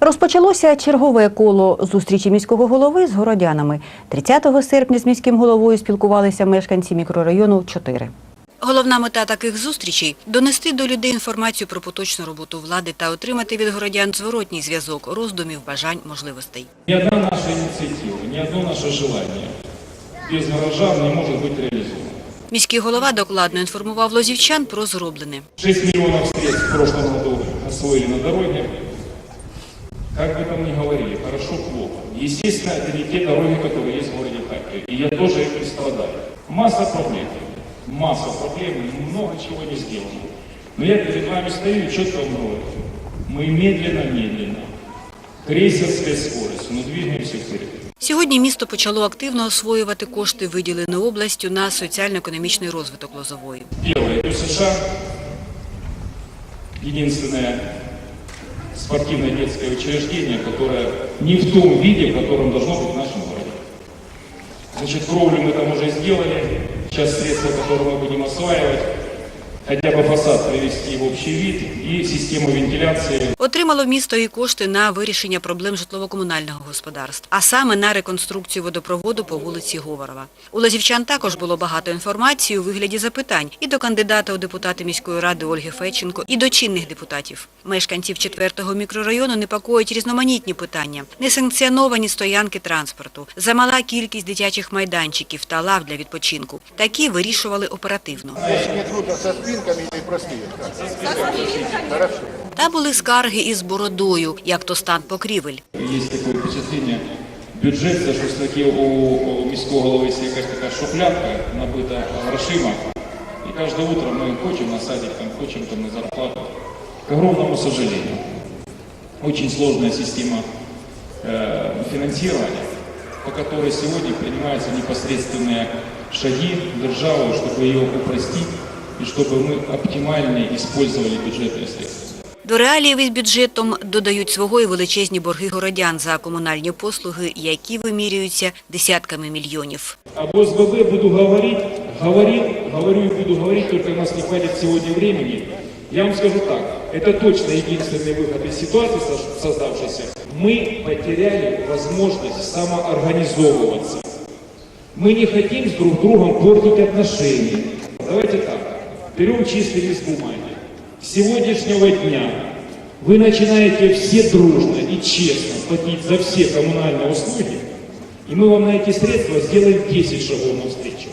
Розпочалося чергове коло зустрічі міського голови з городянами. 30 серпня з міським головою спілкувалися мешканці мікрорайону 4. Головна мета таких зустрічей – донести до людей інформацію про поточну роботу влади та отримати від городян зворотній зв'язок роздумів, бажань, можливостей. Ни одна наша инициатива, ни одно наше желание без горожан не может быть реализовано. Міський голова докладно інформував лозівчан про зроблене. 6 миллионов средств в прошлом году освоили на дороге Как бы там ни говорили, хорошо, плохо. Естественно, это не те дороги, которые есть в городе Харькове. И я тоже этим страдаю. Масса проблем. Масса проблем, много чего не сделано. Но я перед вами стою и четко вам говорю. Мы медленно-медленно, крейсерская скорость, но двигаемся вперед. Сьогодні місто почало активно освоювати кошти, виділені областю на соціально-економічний розвиток Лозової. Первое, это США. Единственное спортивное детское учреждение, которое не в том виде, в котором должно быть в нашем городе. Значит, кровлю мы там уже сделали. Сейчас средства, которые мы будем осваивать, хотя бы фасад привести в общий вид и систему вентиляции Отримало місто і кошти на вирішення проблем житлово-комунального господарства, а саме на реконструкцію водопроводу по вулиці Говорова. У лазівчан також було багато інформації у вигляді запитань і до кандидата у депутати міської ради Ольги Федченко, і до чинних депутатів. Мешканців 4-го мікрорайону непокоїть різноманітні питання, несанкціоновані стоянки транспорту, замала кількість дитячих майданчиків та лав для відпочинку. Такі вирішували оперативно Если не трудно со спинками или простые? Хорошо. Та були скарги із бородою, як то стан покрівель. Есть такое впечатление, бюджет, це щось таке у, у міського голови є якась така шухлядка, набита грошима. І кожне утро ми хочемо на садик, там, хочемо там на зарплату. К огромному сожалению, очень сложная система э, финансирования, по которой сегодня принимаются непосредственные шаги державы, чтобы ее упростить и чтобы мы оптимально использовали бюджетные средства. До реаліїв із бюджетом додають свого і величезні борги городян за комунальні послуги, які вимірюються десятками мільйонів. Об ОСББ буду говорить, говорил, говорю и буду говорить, только у нас не хватит сегодня времени. Я вам скажу так, это точно единственный выход из ситуации со- создавшейся. Мы потеряли возможность самоорганизовываться. Мы не хотим с друг другом портить отношения. Давайте так, берем чистый лист бумаги. С сегодняшнего дня вы начинаете все дружно и честно платить за все коммунальные услуги, и мы вам на эти средства сделаем 10 шагов навстречу.